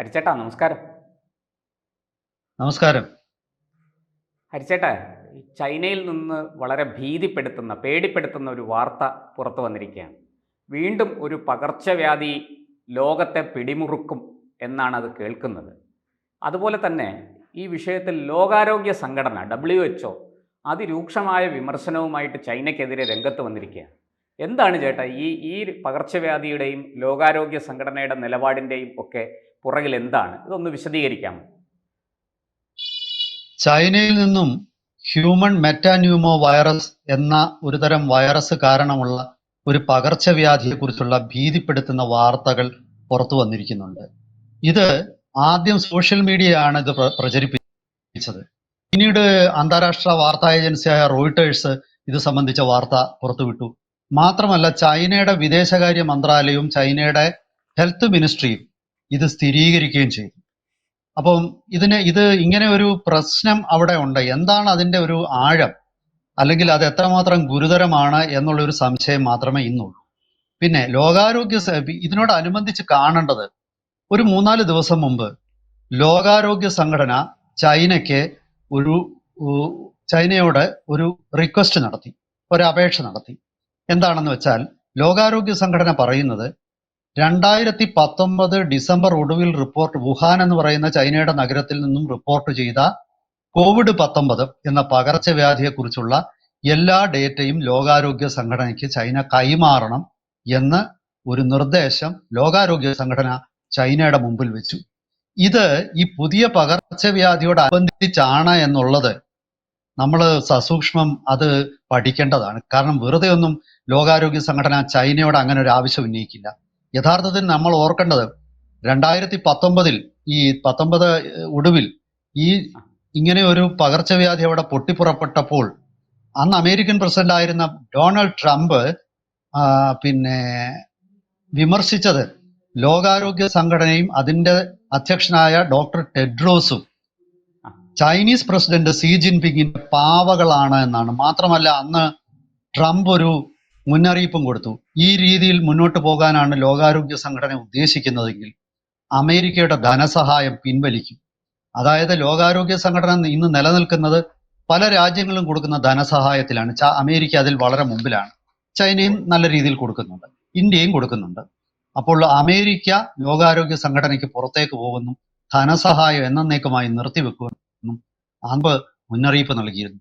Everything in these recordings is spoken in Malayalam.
ഹരിച്ചേട്ടാ നമസ്കാരം. നമസ്കാരം. ഹരിച്ചേട്ടാ ചൈനയിൽ നിന്ന് വളരെ ഭീതിപ്പെടുത്തുന്ന പേടിപ്പെടുത്തുന്ന ഒരു വാർത്ത പുറത്തു വന്നിരിക്കുകയാണ്. വീണ്ടും ഒരു പകർച്ചവ്യാധി ലോകത്തെ പിടിമുറുക്കും എന്നാണ് അത് കേൾക്കുന്നത്. അതുപോലെ തന്നെ ഈ വിഷയത്തിൽ ലോകാരോഗ്യ സംഘടന ഡബ്ല്യു എച്ച് അതിരൂക്ഷമായ വിമർശനവുമായിട്ട് ചൈനയ്ക്കെതിരെ രംഗത്ത് വന്നിരിക്കുകയാണ്. എന്താണ് ചേട്ടാ ഈ ഈ പകർച്ചവ്യാധിയുടെയും ലോകാരോഗ്യ സംഘടനയുടെ നിലപാടിന്റെയും ഒക്കെ പുറകിൽ എന്താണ്? ഇതൊന്ന് വിശദീകരിക്കാമോ? ചൈനയിൽ നിന്നും ഹ്യൂമൺ മെറ്റാന്യൂമോ വൈറസ് എന്ന ഒരുതരം വൈറസ് കാരണമുള്ള ഒരു പകർച്ചവ്യാധിയെക്കുറിച്ചുള്ള ഭീതിപ്പെടുത്തുന്ന വാർത്തകൾ പുറത്തു വന്നിരിക്കുന്നുണ്ട്. ഇത് ആദ്യം സോഷ്യൽ മീഡിയയാണ് ഇത് പ്രചരിപ്പിച്ചത്. പിന്നീട് അന്താരാഷ്ട്ര വാർത്താ ഏജൻസിയായ റോയിട്ടേഴ്സ് ഇത് സംബന്ധിച്ച വാർത്ത പുറത്തുവിട്ടു. മാത്രമല്ല ചൈനയുടെ വിദേശകാര്യ മന്ത്രാലയവും ചൈനയുടെ ഹെൽത്ത് മിനിസ്ട്രിയും ഇത് സ്ഥിരീകരിക്കുകയും ചെയ്തു. അപ്പം ഇതിന് ഇത് ഇങ്ങനെ ഒരു പ്രശ്നം അവിടെ ഉണ്ട്. എന്താണ് അതിന്റെ ഒരു ആഴം? അല്ലെങ്കിൽ അത് എത്രമാത്രം ഗുരുതരമാണ് എന്നുള്ള ഒരു സംശയം മാത്രമേ ഇന്നുള്ളൂ. പിന്നെ ലോകാരോഗ്യ ഇതിനോടനുബന്ധിച്ച് കാണേണ്ടത് ഒരു മൂന്നാൽ ദിവസം മുമ്പ് ലോകാരോഗ്യ സംഘടന ചൈനയ്ക്ക് ഒരു ചൈനയോട് ഒരു റിക്വസ്റ്റ് നടത്തി. ഒരു അപേക്ഷ നടത്തി. എന്താണെന്ന് വെച്ചാൽ ലോകാരോഗ്യ സംഘടന പറയുന്നത് രണ്ടായിരത്തി പത്തൊമ്പത് ഡിസംബർ ഒടുവിൽ റിപ്പോർട്ട് വുഹാൻ എന്ന് പറയുന്ന ചൈനയുടെ നഗരത്തിൽ നിന്നും റിപ്പോർട്ട് ചെയ്ത കോവിഡ് പത്തൊമ്പത് എന്ന പകർച്ചവ്യാധിയെക്കുറിച്ചുള്ള എല്ലാ ഡേറ്റയും ലോകാരോഗ്യ സംഘടനയ്ക്ക് ചൈന കൈമാറണം എന്ന് ഒരു നിർദ്ദേശം ലോകാരോഗ്യ സംഘടന ചൈനയുടെ മുമ്പിൽ വെച്ചു. ഇത് ഈ പുതിയ പകർച്ചവ്യാധിയോട് അനുബന്ധിച്ചാണ് എന്നുള്ളത് നമ്മൾ സസൂക്ഷ്മം അത് പഠിക്കേണ്ടതാണ്. കാരണം വെറുതെ ഒന്നും ലോകാരോഗ്യ സംഘടന ചൈനയോട് അങ്ങനെ ഒരു ആവശ്യം ഉന്നയിക്കില്ല. യഥാർത്ഥത്തിൽ നമ്മൾ ഓർക്കേണ്ടത് രണ്ടായിരത്തി പത്തൊമ്പതിൽ ഈ പത്തൊമ്പത് ഒടുവിൽ ഈ ഇങ്ങനെ ഒരു പകർച്ചവ്യാധി അവിടെ പൊട്ടിപ്പുറപ്പെട്ടപ്പോൾ അന്ന് അമേരിക്കൻ പ്രസിഡന്റ് ആയിരുന്ന ഡൊണാൾഡ് ട്രംപ് പിന്നെ വിമർശിച്ചത് ലോകാരോഗ്യ സംഘടനയും അതിന്റെ അധ്യക്ഷനായ ഡോക്ടർ ടെഡ്രോസും ചൈനീസ് പ്രസിഡന്റ് സി ജിൻപിങ്ങിന്റെ പാവകളാണ് എന്നാണ്. മാത്രമല്ല അന്ന് ട്രംപ് ഒരു മുന്നറിയിപ്പും കൊടുത്തു. ഈ രീതിയിൽ മുന്നോട്ട് പോകാനാണ് ലോകാരോഗ്യ സംഘടന ഉദ്ദേശിക്കുന്നതെങ്കിൽ അമേരിക്കയുടെ ധനസഹായം പിൻവലിക്കും. അതായത് ലോകാരോഗ്യ സംഘടന ഇന്ന് നിലനിൽക്കുന്നത് പല രാജ്യങ്ങളും കൊടുക്കുന്ന ധനസഹായത്തിലാണ്. അമേരിക്ക അതിൽ വളരെ മുമ്പിലാണ്. ചൈനയും നല്ല രീതിയിൽ കൊടുക്കുന്നുണ്ട്. ഇന്ത്യയും കൊടുക്കുന്നുണ്ട്. അപ്പോൾ അമേരിക്ക ലോകാരോഗ്യ സംഘടനയ്ക്ക് പുറത്തേക്ക് പോകുന്നു. ധനസഹായം എന്നേക്കുമായി നിർത്തിവെക്കുന്നു. അമ്പ് മുന്നറിയിപ്പ് നൽകിയിരുന്നു.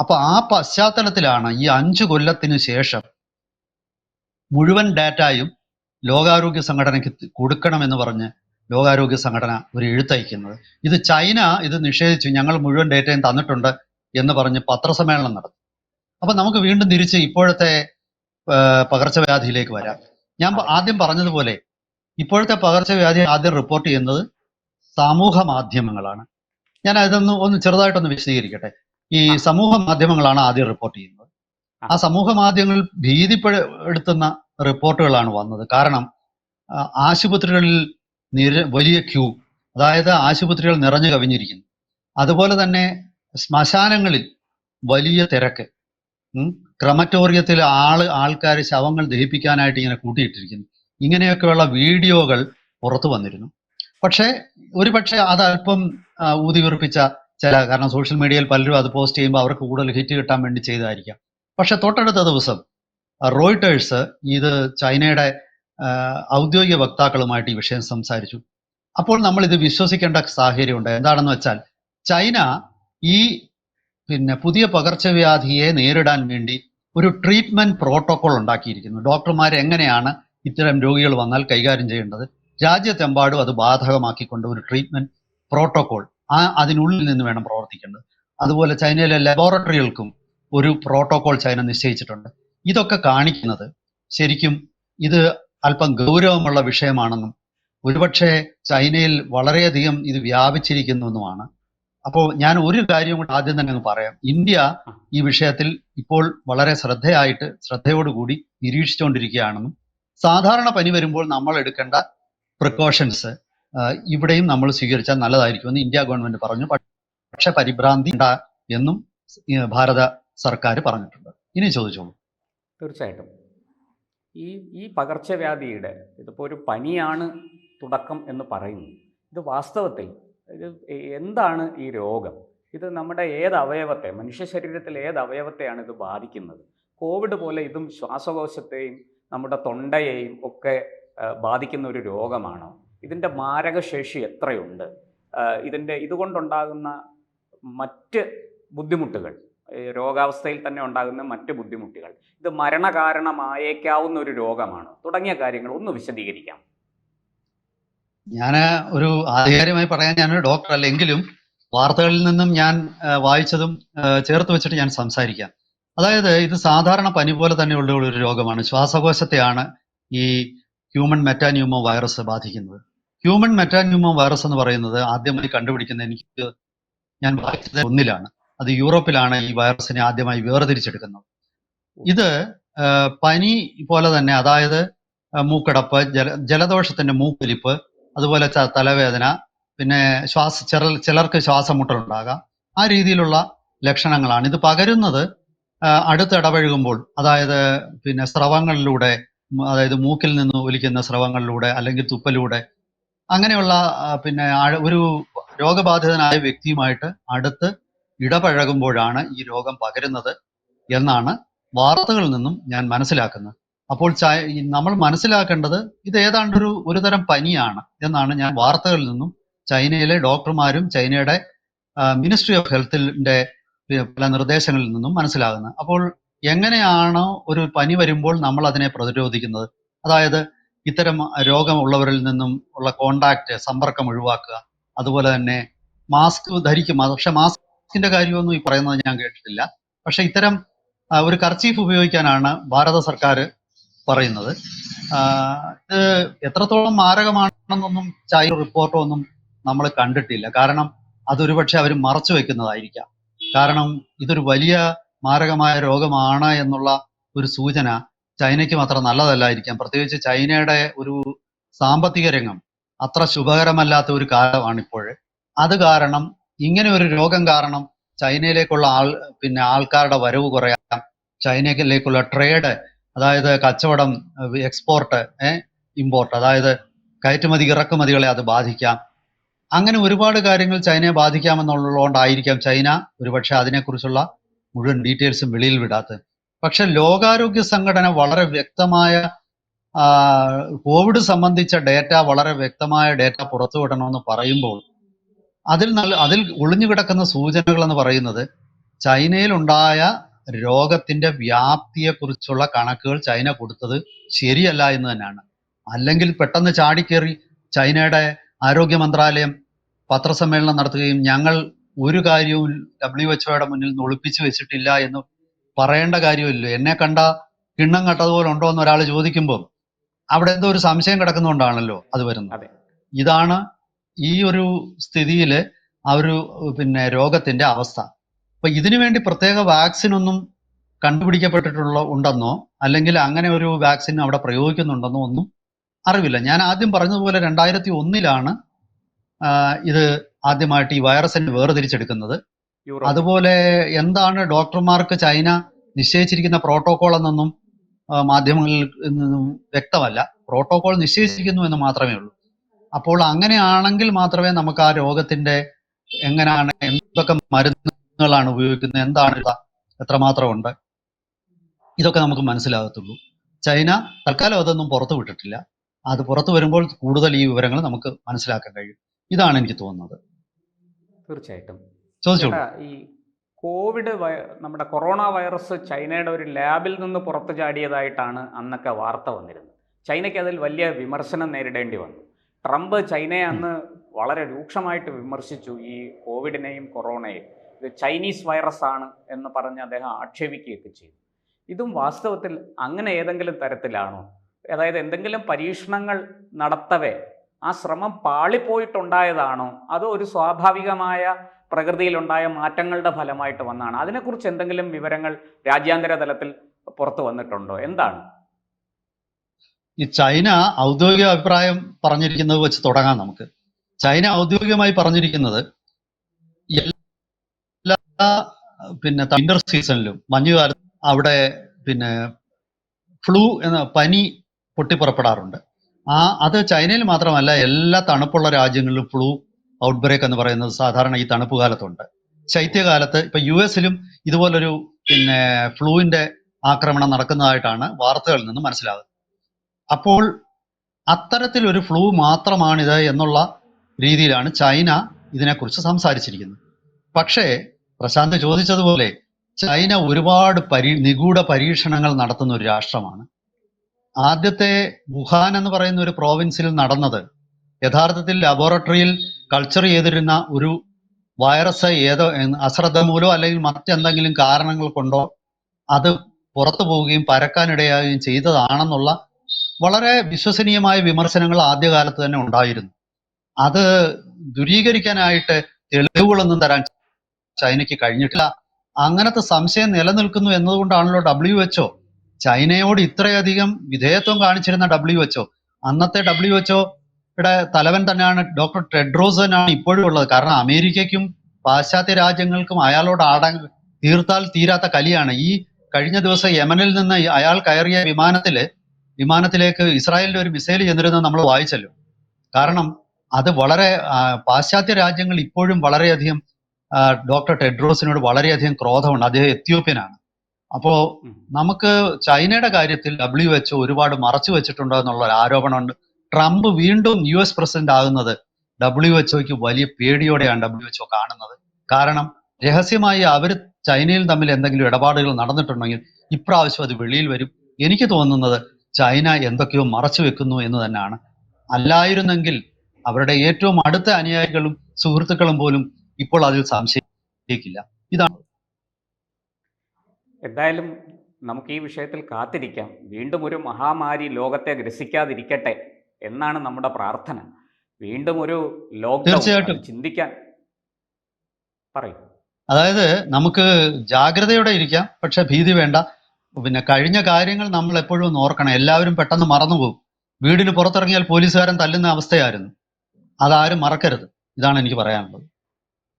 അപ്പൊ ആ പശ്ചാത്തലത്തിലാണ് ഈ അഞ്ചു കൊല്ലത്തിന് ശേഷം മുഴുവൻ ഡാറ്റയും ലോകാരോഗ്യ സംഘടനയ്ക്ക് കൊടുക്കണം എന്ന് പറഞ്ഞ് ലോകാരോഗ്യ സംഘടന ഒരു എഴുത്തയക്കുന്നത്. ഇത് ചൈന ഇത് നിഷേധിച്ചു. ഞങ്ങൾ മുഴുവൻ ഡേറ്റയും തന്നിട്ടുണ്ട് എന്ന് പറഞ്ഞ് പത്രസമ്മേളനം നടത്തി. അപ്പൊ നമുക്ക് വീണ്ടും തിരിച്ച് ഇപ്പോഴത്തെ പകർച്ചവ്യാധിയിലേക്ക് വരാം. ഞാൻ ആദ്യം പറഞ്ഞതുപോലെ ഇപ്പോഴത്തെ പകർച്ചവ്യാധി ആദ്യം റിപ്പോർട്ട് ചെയ്യുന്നത് സമൂഹ മാധ്യമങ്ങളാണ്. ഞാൻ അതൊന്ന് ഒന്ന് ചെറുതായിട്ടൊന്ന് വിശദീകരിക്കട്ടെ. ഈ സമൂഹ മാധ്യമങ്ങളാണ് ആദ്യം റിപ്പോർട്ട് ചെയ്യുന്നത്. ആ. സമൂഹ മാധ്യമങ്ങളിൽ ഭീതിപ്പെടുത്തുന്ന റിപ്പോർട്ടുകളാണ് വന്നത്. കാരണം ആശുപത്രികളിൽ നിര വലിയ ക്യൂ. അതായത് ആശുപത്രികൾ നിറഞ്ഞു കവിഞ്ഞിരിക്കുന്നു. അതുപോലെ തന്നെ ശ്മശാനങ്ങളിൽ വലിയ തിരക്ക്. ക്രമറ്റോറിയത്തിൽ ആൾ ആൾക്കാർ ശവങ്ങൾ ദഹിപ്പിക്കാനായിട്ട് ഇങ്ങനെ കൂട്ടിയിട്ടിരിക്കുന്നു. ഇങ്ങനെയൊക്കെയുള്ള വീഡിയോകൾ പുറത്തു വന്നിരുന്നു. പക്ഷേ ഒരു പക്ഷേ അത് അല്പം ഊതി ഉറപ്പിച്ച ചില കാരണം സോഷ്യൽ മീഡിയയിൽ പലരും അത് പോസ്റ്റ് ചെയ്യുമ്പോൾ അവർക്ക് കൂടുതൽ ഹിറ്റ് കിട്ടാൻ വേണ്ടി ചെയ്തതായിരിക്കാം. പക്ഷെ തൊട്ടടുത്ത ദിവസം റോയിട്ടേഴ്സ് ഇത് ചൈനയുടെ ഔദ്യോഗിക വക്താക്കളുമായിട്ട് ഈ വിഷയം സംസാരിച്ചു. അപ്പോൾ നമ്മൾ ഇത് വിശ്വസിക്കേണ്ട സാഹചര്യമുണ്ട്. എന്താണെന്ന് വെച്ചാൽ ചൈന ഈ പിന്നെ പുതിയ പകർച്ചവ്യാധിയെ നേരിടാൻ വേണ്ടി ഒരു ട്രീറ്റ്മെന്റ് പ്രോട്ടോകോൾ ഉണ്ടാക്കിയിരിക്കുന്നു. ഡോക്ടർമാർ എങ്ങനെയാണ് ഇത്തരം രോഗികൾ വന്നാൽ കൈകാര്യം ചെയ്യേണ്ടത്? രാജ്യത്തെമ്പാടും അത് ബാധകമാക്കിക്കൊണ്ട് ഒരു ട്രീറ്റ്മെന്റ് പ്രോട്ടോകോൾ ആ അതിനുള്ളിൽ നിന്ന് വേണം പ്രവർത്തിക്കേണ്ടത്. അതുപോലെ ചൈനയിലെ ലബോറട്ടറികൾക്കും ഒരു പ്രോട്ടോകോൾ ചൈന നിശ്ചയിച്ചിട്ടുണ്ട്. ഇതൊക്കെ കാണിക്കുന്നത് ശരിക്കും ഇത് അല്പം ഗൗരവമുള്ള വിഷയമാണെന്നും ഒരുപക്ഷെ ചൈനയിൽ വളരെയധികം ഇത് വ്യാപിച്ചിരിക്കുന്നുവെന്നുമാണ് അപ്പോൾ ഞാൻ ഒരു കാര്യം കൂടി ആദ്യം തന്നെ അങ്ങ് പറയാം. ഇന്ത്യ ഈ വിഷയത്തിൽ ഇപ്പോൾ വളരെ ശ്രദ്ധയായിട്ട് ശ്രദ്ധയോടുകൂടി നിരീക്ഷിച്ചുകൊണ്ടിരിക്കുകയാണെന്നും സാധാരണ പനി വരുമ്പോൾ നമ്മൾ എടുക്കേണ്ട പ്രിക്കോഷൻസ് ഇവിടെയും നമ്മൾ സ്വീകരിച്ചാൽ നല്ലതായിരിക്കുമെന്ന് ഇന്ത്യ ഗവൺമെന്റ് പറഞ്ഞു. പക്ഷെ പരിഭ്രാന്തി എന്നും ഭാരത സർക്കാർ പറഞ്ഞിട്ടുണ്ട്. ഇനി ചോദിച്ചോളൂ. തീർച്ചയായിട്ടും. ഈ ഈ പകർച്ചവ്യാധിയുടെ ഇതിപ്പോൾ ഒരു പനിയാണ് തുടക്കം എന്ന് പറയുന്നു. ഇത് വാസ്തവത്തിൽ ഇത് എന്താണ് ഈ രോഗം? ഇത് നമ്മുടെ ഏത് അവയവത്തെ മനുഷ്യ ശരീരത്തിൽ ഏത് അവയവത്തെയാണ് ഇത് ബാധിക്കുന്നത്? കോവിഡ് പോലെ ഇതും ശ്വാസകോശത്തെയും നമ്മുടെ തൊണ്ടയെയും ഒക്കെ ബാധിക്കുന്ന ഒരു രോഗമാണോ? ഇതിന്റെ മാരകശേഷി എത്രയുണ്ട്? ഇതിന്റെ ഇതുകൊണ്ടുണ്ടാകുന്ന മറ്റ് ബുദ്ധിമുട്ടുകൾ രോഗാവസ്ഥയിൽ തന്നെ ഉണ്ടാകുന്ന മറ്റ് ബുദ്ധിമുട്ടുകൾ. ഇത് മരണകാരണമായേക്കാവുന്ന ഒരു രോഗമാണ്? തുടങ്ങിയ കാര്യങ്ങൾ ഒന്ന് വിശദീകരിക്കാം. ഞാൻ ഒരു ആധികാരികമായി പറയാൻ ഞാനൊരു ഡോക്ടർ അല്ലെങ്കിലും വാർത്തകളിൽ നിന്നും ഞാൻ വായിച്ചതും ചേർത്ത് വെച്ചിട്ട് ഞാൻ സംസാരിക്കാം. അതായത് ഇത് സാധാരണ പനി പോലെ തന്നെ ഉള്ള ഒരു രോഗമാണ്. ശ്വാസകോശത്തെയാണ് ഈ ഹ്യൂമൻ മെറ്റാന്യൂമോ വൈറസ് ബാധിക്കുന്നത്. ഹ്യൂമൻ മെറ്റാന്യൂമോ വൈറസ് എന്ന് പറയുന്നത് ആദ്യമായി കണ്ടുപിടിക്കുന്ന എനിക്ക് ഞാൻ വായിച്ചത് ഒന്നിലാണ്. അത് യൂറോപ്പിലാണ് ഈ വൈറസിനെ ആദ്യമായി വേർതിരിച്ചെടുക്കുന്നത്. ഇത് പനി പോലെ തന്നെ അതായത് മൂക്കടപ്പ് ജല ജലദോഷത്തിന്റെ മൂക്കൊലിപ്പ് അതുപോലെ തലവേദന പിന്നെ ശ്വാസ ചില ചിലർക്ക് ശ്വാസമുട്ടലുണ്ടാകാം. ആ രീതിയിലുള്ള ലക്ഷണങ്ങളാണ്. ഇത് പകരുന്നത് ആ, അടുത്ത് ഇടപഴകുമ്പോൾ അതായത് പിന്നെ സ്രവങ്ങളിലൂടെ അതായത് മൂക്കിൽ നിന്ന് ഒലിക്കുന്ന സ്രവങ്ങളിലൂടെ അല്ലെങ്കിൽ തുപ്പലൂടെ അങ്ങനെയുള്ള പിന്നെ ഒരു രോഗബാധിതനായ വ്യക്തിയുമായിട്ട് അടുത്ത് ഇടപഴകുമ്പോഴാണ് ഈ രോഗം പകരുന്നത് എന്നാണ് വാർത്തകളിൽ നിന്നും ഞാൻ മനസ്സിലാക്കുന്നത്. അപ്പോൾ നമ്മൾ മനസ്സിലാക്കേണ്ടത് ഇത് ഏതാണ്ട് ഒരു ഒരു തരം പനിയാണ് എന്നാണ് ഞാൻ വാർത്തകളിൽ നിന്നും ചൈനയിലെ ഡോക്ടർമാരും ചൈനയുടെ മിനിസ്ട്രി ഓഫ് ഹെൽത്തിന്റെ പല നിർദ്ദേശങ്ങളിൽ നിന്നും മനസ്സിലാകുന്നത്. അപ്പോൾ എങ്ങനെയാണ് ഒരു പനി വരുമ്പോൾ നമ്മൾ അതിനെ പ്രതിരോധിക്കുന്നത്? അതായത് ഇത്തരം രോഗമുള്ളവരിൽ നിന്നും ഉള്ള കോണ്ടാക്ട് സമ്പർക്കം ഒഴിവാക്കുക. അതുപോലെ തന്നെ മാസ്ക് ധരിക്കും. പക്ഷെ മാസ്കിന്റെ കാര്യമൊന്നും ഈ പറയുന്നത് ഞാൻ കേട്ടിട്ടില്ല. പക്ഷെ ഇത്തരം ഒരു കർച്ചീഫ് ഉപയോഗിക്കാനാണ് ഭാരത സർക്കാർ പറയുന്നത്. ഇത് എത്രത്തോളം മാരകമാണെന്നൊന്നും ചൈന റിപ്പോർട്ടോ ഒന്നും നമ്മൾ കണ്ടിട്ടില്ല. കാരണം അതൊരു പക്ഷെ അവർ മറച്ചു വെക്കുന്നതായിരിക്കാം. കാരണം ഇതൊരു വലിയ മാരകമായ രോഗമാണ് എന്നുള്ള ഒരു സൂചന ചൈനയ്ക്ക് മാത്രം നല്ലതല്ലായിരിക്കാം. പ്രത്യേകിച്ച് ചൈനയുടെ ഒരു സാമ്പത്തിക രംഗം അത്ര ശുഭകരമല്ലാത്ത ഒരു കാലമാണ് ഇപ്പോൾ അത് കാരണം ഇങ്ങനെ ഒരു രോഗം കാരണം ചൈനയിലേക്കുള്ള ആൾ പിന്നെ ആൾക്കാരുടെ വരവ് കുറയാം. ചൈനയിലേക്കുള്ള ട്രേഡ് അതായത് കച്ചവടം എക്സ്പോർട്ട് ഇമ്പോർട്ട് അതായത് കയറ്റുമതി ഇറക്കുമതികളെ അത് ബാധിക്കാം. അങ്ങനെ ഒരുപാട് കാര്യങ്ങൾ ചൈനയെ ബാധിക്കാമെന്നുള്ളതുകൊണ്ടായിരിക്കാം ചൈന ഒരുപക്ഷെ അതിനെക്കുറിച്ചുള്ള മുഴുവൻ ഡീറ്റെയിൽസും വെളിയിൽ വിടാത്തത്. പക്ഷെ ലോകാരോഗ്യ സംഘടന വളരെ വ്യക്തമായ കോവിഡ് സംബന്ധിച്ച ഡേറ്റ വളരെ വ്യക്തമായ ഡേറ്റ പുറത്തുവിടണമെന്ന് പറയുമ്പോൾ അതിൽ നല്ല അതിൽ ഒളിഞ്ഞു കിടക്കുന്ന സൂചനകൾ എന്ന് പറയുന്നത് ചൈനയിൽ ഉണ്ടായ രോഗത്തിന്റെ വ്യാപ്തിയെക്കുറിച്ചുള്ള കണക്കുകൾ ചൈന കൊടുത്തത് ശരിയല്ല എന്ന് തന്നെയാണ്. അല്ലെങ്കിൽ പെട്ടെന്ന് ചാടിക്കേറി ചൈനയുടെ ആരോഗ്യ മന്ത്രാലയം പത്രസമ്മേളനം നടത്തുകയും ഞങ്ങൾ ഒരു കാര്യവും ഡബ്ല്യു എച്ച്ഒയുടെ മുന്നിൽ നിന്ന് ഒളിപ്പിച്ചു വെച്ചിട്ടില്ല എന്ന് പറയേണ്ട കാര്യമില്ല എന്നെ കണ്ട കിണ്ണം കട്ടതുപോലെ ഉണ്ടോ എന്ന് ഒരാൾ ചോദിക്കുമ്പോൾ അവിടെ എന്തോ ഒരു സംശയം കിടക്കുന്നതുകൊണ്ടാണല്ലോ അത് വരുന്നത്. ഇതാണ് ഈ ഒരു സ്ഥിതിയിൽ ആ ഒരു പിന്നെ രോഗത്തിന്റെ അവസ്ഥ. അപ്പൊ ഇതിനു വേണ്ടി പ്രത്യേക വാക്സിൻ ഒന്നും കണ്ടുപിടിക്കപ്പെട്ടിട്ടുള്ള ഉണ്ടെന്നോ? അല്ലെങ്കിൽ അങ്ങനെ ഒരു വാക്സിൻ അവിടെ പ്രയോഗിക്കുന്നുണ്ടെന്നോ ഒന്നും അറിവില്ല. ഞാൻ ആദ്യം പറഞ്ഞതുപോലെ രണ്ടായിരത്തി ഒന്നിലാണ് ഇത് ആദ്യമായിട്ട് ഈ വൈറസിനെ വേർതിരിച്ചെടുക്കുന്നത്. അതുപോലെ എന്താണ് ഡോക്ടർമാർക്ക് ചൈന നിശ്ചയിച്ചിരിക്കുന്ന പ്രോട്ടോകോൾ എന്നൊന്നും മാധ്യമങ്ങളിൽ നിന്നും വ്യക്തമല്ല. പ്രോട്ടോകോൾ നിശ്ചയിച്ചിരിക്കുന്നു എന്ന് മാത്രമേ ഉള്ളൂ. അപ്പോൾ അങ്ങനെയാണെങ്കിൽ മാത്രമേ നമുക്ക് ആ രോഗത്തിന്റെ എങ്ങനെയാണ് എന്തൊക്കെ മരുന്നുകളാണ് ഉപയോഗിക്കുന്നത് എന്താണ് എത്രമാത്രമുണ്ട്? എത്രമാത്രം ഉണ്ട് ഇതൊക്കെ നമുക്ക് മനസ്സിലാകത്തുള്ളൂ. ചൈന തൽക്കാലം അതൊന്നും പുറത്തു വിട്ടിട്ടില്ല. അത് പുറത്തു വരുമ്പോൾ കൂടുതൽ ഈ വിവരങ്ങൾ നമുക്ക് മനസ്സിലാക്കാൻ കഴിയും. ഇതാണ് എനിക്ക് തോന്നുന്നത്. തീർച്ചയായിട്ടും. ചോദിച്ചോളൂ. ഈ കോവിഡ് നമ്മുടെ കൊറോണ വൈറസ് ചൈനയുടെ ഒരു ലാബിൽ നിന്ന് പുറത്തു ചാടിയതായിട്ടാണ് അന്നൊക്കെ വാർത്ത വന്നിരുന്നത്. ചൈനയ്ക്ക് അതിൽ വലിയ വിമർശനം നേരിടേണ്ടി വന്നു. ട്രംപ് ചൈനയെ അന്ന് വളരെ രൂക്ഷമായിട്ട് വിമർശിച്ചു. ഈ കോവിഡിനെയും കൊറോണയെയും. ഇത് ചൈനീസ് വൈറസ് ആണ് എന്ന് പറഞ്ഞ് അദ്ദേഹം ആക്ഷേപിക്കുകയൊക്കെ ചെയ്തു. ഇതും വാസ്തവത്തിൽ അങ്ങനെ ഏതെങ്കിലും തരത്തിലാണോ? അതായത് എന്തെങ്കിലും പരീക്ഷണങ്ങൾ നടത്തവേ ആ ശ്രമം പാളിപ്പോയിട്ടുണ്ടായതാണോ? അതോ ഒരു സ്വാഭാവികമായ പ്രകൃതിയിലുണ്ടായ മാറ്റങ്ങളുടെ ഫലമായിട്ട് വന്നാണ് അതിനെക്കുറിച്ച് എന്തെങ്കിലും വിവരങ്ങൾ രാജ്യാന്തര തലത്തിൽ പുറത്തു വന്നിട്ടുണ്ടോ? എന്താണ്? ഈ ചൈന ഔദ്യോഗിക അഭിപ്രായം പറഞ്ഞിരിക്കുന്നത് വെച്ച് തുടങ്ങാം നമുക്ക്. ചൈന ഔദ്യോഗികമായി പറഞ്ഞിരിക്കുന്നത് എല്ലാ പിന്നെ വിന്റർ സീസണിലും മഞ്ഞുകാലത്ത് അവിടെ പിന്നെ ഫ്ലൂ എന്ന പനി പൊട്ടിപ്പുറപ്പെടാറുണ്ട്. ആ അത് ചൈനയിൽ മാത്രമല്ല എല്ലാ തണുപ്പുള്ള രാജ്യങ്ങളിലും ഫ്ലൂ ഔട്ട് ബ്രേക്ക് എന്ന് പറയുന്നത് സാധാരണ ഈ തണുപ്പ് കാലത്തുണ്ട്. ശൈത്യകാലത്ത് ഇപ്പൊ യു എസിലും ഇതുപോലൊരു പിന്നെ ഫ്ലൂവിന്റെ ആക്രമണം നടക്കുന്നതായിട്ടാണ് വാർത്തകളിൽ നിന്ന് മനസ്സിലാകുന്നത്. അപ്പോൾ അത്തരത്തിൽ ഒരു ഫ്ലൂ മാത്രമാണിത് എന്നുള്ള രീതിയിലാണ് ചൈന ഇതിനെക്കുറിച്ച് സംസാരിച്ചിരിക്കുന്നത്. പക്ഷേ പ്രശാന്ത് ചോദിച്ചതുപോലെ ചൈന ഒരുപാട് പരീ നിഗൂഢ പരീക്ഷണങ്ങൾ നടത്തുന്ന ഒരു രാഷ്ട്രമാണ്. ആദ്യത്തെ വുഹാൻ എന്ന് പറയുന്ന ഒരു പ്രോവിൻസിൽ നടന്നത് യഥാർത്ഥത്തിൽ ലബോറട്ടറിയിൽ കൾച്ചർ ചെയ്തിരുന്ന ഒരു വൈറസ് ഏതോ അശ്രദ്ധ മൂലമോ അല്ലെങ്കിൽ മറ്റെന്തെങ്കിലും കാരണങ്ങൾ കൊണ്ടോ അത് പുറത്തു പോവുകയും പരക്കാനിടയാകുകയും ചെയ്തതാണെന്നുള്ള വളരെ വിശ്വസനീയമായ വിമർശനങ്ങൾ ആദ്യകാലത്ത് തന്നെ ഉണ്ടായിരുന്നു. അത് ദുരീകരിക്കാനായിട്ട് തെളിവുകളൊന്നും തരാൻ ചൈനയ്ക്ക് കഴിഞ്ഞിട്ടില്ല. അങ്ങനത്തെ സംശയം നിലനിൽക്കുന്നു എന്നതുകൊണ്ടാണല്ലോ ഡബ്ല്യു എച്ച്ഒ ചൈനയോട് ഇത്രയധികം വിധേയത്വം കാണിച്ചിരുന്ന ഡബ്ല്യു എച്ച്ഒ അന്നത്തെ ഡബ്ല്യു എച്ച്ഒയുടെ തലവൻ തന്നെയാണ് ഡോക്ടർ ടെഡ്രോസ് ആണ് ഇപ്പോഴും ഉള്ളത്. കാരണം അമേരിക്കയ്ക്കും പാശ്ചാത്യ രാജ്യങ്ങൾക്കും അയാളോട് ആടാൻ തീർത്താൽ തീരാത്ത കലിയാണ്. ഈ കഴിഞ്ഞ ദിവസം യമനിൽ നിന്ന് അയാൾ കയറിയ വിമാനത്തിൽ വിമാനത്തിലേക്ക് ഇസ്രായേലിന്റെ ഒരു മിസൈൽ ചെന്നിരുന്നത് നമ്മൾ വായിച്ചല്ലോ. കാരണം അത് വളരെ പാശ്ചാത്യ രാജ്യങ്ങൾ ഇപ്പോഴും വളരെയധികം ഡോക്ടർ ടെഡ്രോസിനോട് വളരെയധികം ക്രോധമുണ്ട്. അദ്ദേഹം എത്യോപ്യനാണ്. അപ്പോ നമുക്ക് ചൈനയുടെ കാര്യത്തിൽ ഡബ്ല്യു എച്ച് ഒരുപാട് മറച്ചു വെച്ചിട്ടുണ്ടോ എന്നുള്ള ഒരു ആരോപണമുണ്ട്. ട്രംപ് വീണ്ടും യു എസ് പ്രസിഡന്റ് ആകുന്നത് ഡബ്ല്യു എച്ച്ഒക്ക് വലിയ പേടിയോടെയാണ് ഡബ്ല്യു എച്ച്ഒ കാണുന്നത്. കാരണം രഹസ്യമായി അവർ ചൈനയിൽ തമ്മിൽ എന്തെങ്കിലും ഇടപാടുകൾ നടന്നിട്ടുണ്ടെങ്കിൽ ഇപ്രാവശ്യം അത് വെളിയിൽ വരും. എനിക്ക് തോന്നുന്നത് ചൈന എന്തൊക്കെയോ മറച്ചു വെക്കുന്നു എന്ന് തന്നെയാണ്. അല്ലായിരുന്നെങ്കിൽ അവരുടെ ഏറ്റവും അടുത്ത അനുയായികളും സുഹൃത്തുക്കളും പോലും ഇപ്പോൾ അതിൽ സംശയിക്കില്ല. ഇതാണ് എന്തായാലും നമുക്ക് ഈ വിഷയത്തിൽ കാത്തിരിക്കാം. വീണ്ടും ഒരു മഹാമാരി ലോകത്തെ ഗ്രസിക്കാതിരിക്കട്ടെ എന്നാണ് നമ്മുടെ പ്രാർത്ഥന. വീണ്ടും ഒരു തീർച്ചയായിട്ടും. ചിന്തിക്കാൻ പറയും. അതായത് നമുക്ക് ജാഗ്രതയോടെ ഇരിക്കാം പക്ഷെ ഭീതി വേണ്ട. പിന്നെ കഴിഞ്ഞ കാര്യങ്ങൾ നമ്മൾ എപ്പോഴും ഒന്ന് ഓർക്കണം. എല്ലാവരും പെട്ടെന്ന് മറന്നുപോകും. വീടിന് പുറത്തിറങ്ങിയാൽ പോലീസുകാരൻ തല്ലുന്ന അവസ്ഥയായിരുന്നു. അതാരും മറക്കരുത്. ഇതാണ് എനിക്ക് പറയാനുള്ളത്.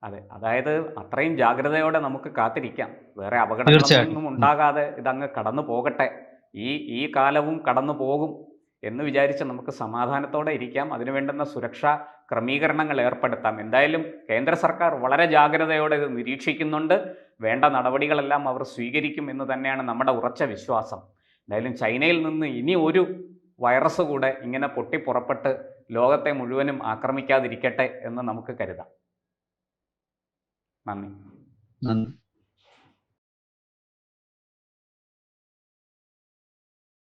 അതെ. അതായത് അത്രയും ജാഗ്രതയോടെ നമുക്ക് കാത്തിരിക്കാം. വേറെ. അപകടങ്ങളൊന്നും ഉണ്ടാകാതെ ഇതങ്ങ് കടന്നു പോകട്ടെ. ഈ ഈ കാലവും കടന്നു പോകും എന്ന് വിചാരിച്ച് നമുക്ക് സമാധാനത്തോടെ ഇരിക്കാം. അതിനു വേണ്ടുന്ന സുരക്ഷാ ക്രമീകരണങ്ങൾ ഏർപ്പെടുത്താം. എന്തായാലും കേന്ദ്ര സർക്കാർ വളരെ ജാഗ്രതയോടെ ഇത് നിരീക്ഷിക്കുന്നുണ്ട്. വേണ്ട നടപടികളെല്ലാം അവർ സ്വീകരിക്കും എന്ന് തന്നെയാണ് നമ്മുടെ ഉറച്ച വിശ്വാസം. എന്തായാലും ചൈനയിൽ നിന്ന് ഇനി ഒരു വൈറസ് കൂടെ ഇങ്ങനെ പൊട്ടിപ്പുറപ്പെട്ട് ലോകത്തെ മുഴുവനും ആക്രമിക്കാതിരിക്കട്ടെ എന്ന് നമുക്ക് കരുതാം. നന്ദി. നന്ദി.